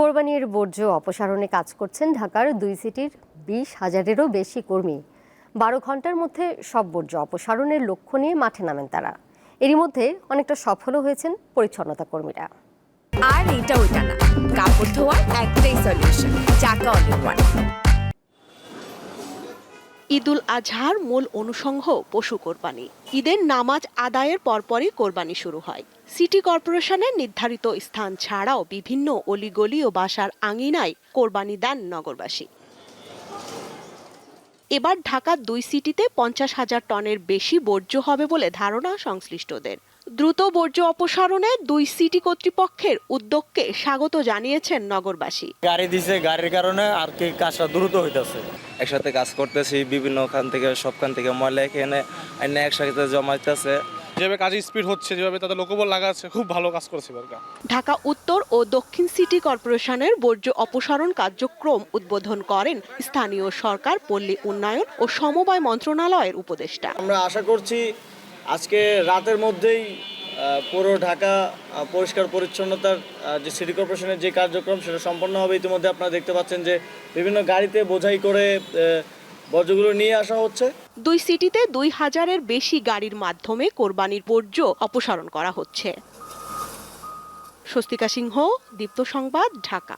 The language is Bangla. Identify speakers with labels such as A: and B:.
A: কোরবানির বর্জ্য অপসারণে কাজ করছেন ঢাকার দুই সিটির বিশ হাজারেরও বেশি কর্মী। বারো ঘণ্টার মধ্যে সব বর্জ্য অপসারণের লক্ষ্য নিয়ে মাঠে নামেন তারা। এরই মধ্যে অনেকটা সফলও হয়েছেন পরিচ্ছন্নতা কর্মীরা।
B: আর এটা ওইটা না, কাপড় ধোয়ার একটাই সলিউশন চাকা ওয়ান
C: ঈদুল আজহার মূল অনুষঙ্গ পশু কোরবানি। ঈদের নামাজ আদায়ের পরপরই কোরবানি শুরু হয়। সিটি কর্পোরেশনের নির্ধারিত স্থান ছাড়াও বিভিন্ন অলিগলি ও বাসার আঙিনায় কোরবানি দেন নগরবাসী। এবার ঢাকার দুই সিটিতে পঞ্চাশ হাজার টনের বেশি বর্জ্য হবে বলে ধারণা সংশ্লিষ্টদের। দ্রুত বর্জ্য অপসারণে দুই সিটি কর্তৃপক্ষের উদ্যোগকে স্বাগত জানিয়েছেন নগরবাসী।
D: গাড়ি দিছে গাড়ির কারণে আর কি কাজটা দ্রুত হইতেছে।
E: একসাথে কাজ করতেছি বিভিন্ন ওখান থেকে সবখান থেকে ময়লা এখানে এনে একসাথে জমাইতেছে
F: যেভাবে কাজের স্পিড হচ্ছে যেভাবে তাদের লোকবল লাগাচ্ছে খুব ভালো কাজ করছে এবারকার।
C: ঢাকা উত্তর ও দক্ষিণ সিটি কর্পোরেশনের বর্জ্য অপসারণ কার্যক্রম উদ্বোধন করেন স্থানীয় সরকার পল্লী উন্নয়ন ও সমবায় মন্ত্রণালয়ের উপদেষ্টা।
D: আমরা আশা করছি আজকে রাতের মধ্যেই পুরো ঢাকা পরিষ্কার পরিচ্ছন্নতার যে সিটি কর্পোরেশনের যে কার্যক্রম সেটা সম্পন্ন হবে। ইতিমধ্যে আপনারা দেখতে পাচ্ছেন যে বিভিন্ন গাড়িতে বোঝাই করে আহ, বর্জ্যগুলো নিয়ে আসা হচ্ছে।
C: দুই সিটিতে দুই হাজারের বেশি গাড়ির মাধ্যমে কোরবানির বর্জ্য অপসারণ করা হচ্ছে। স্বস্তিকা সিংহ, দীপ্ত সংবাদ, ঢাকা।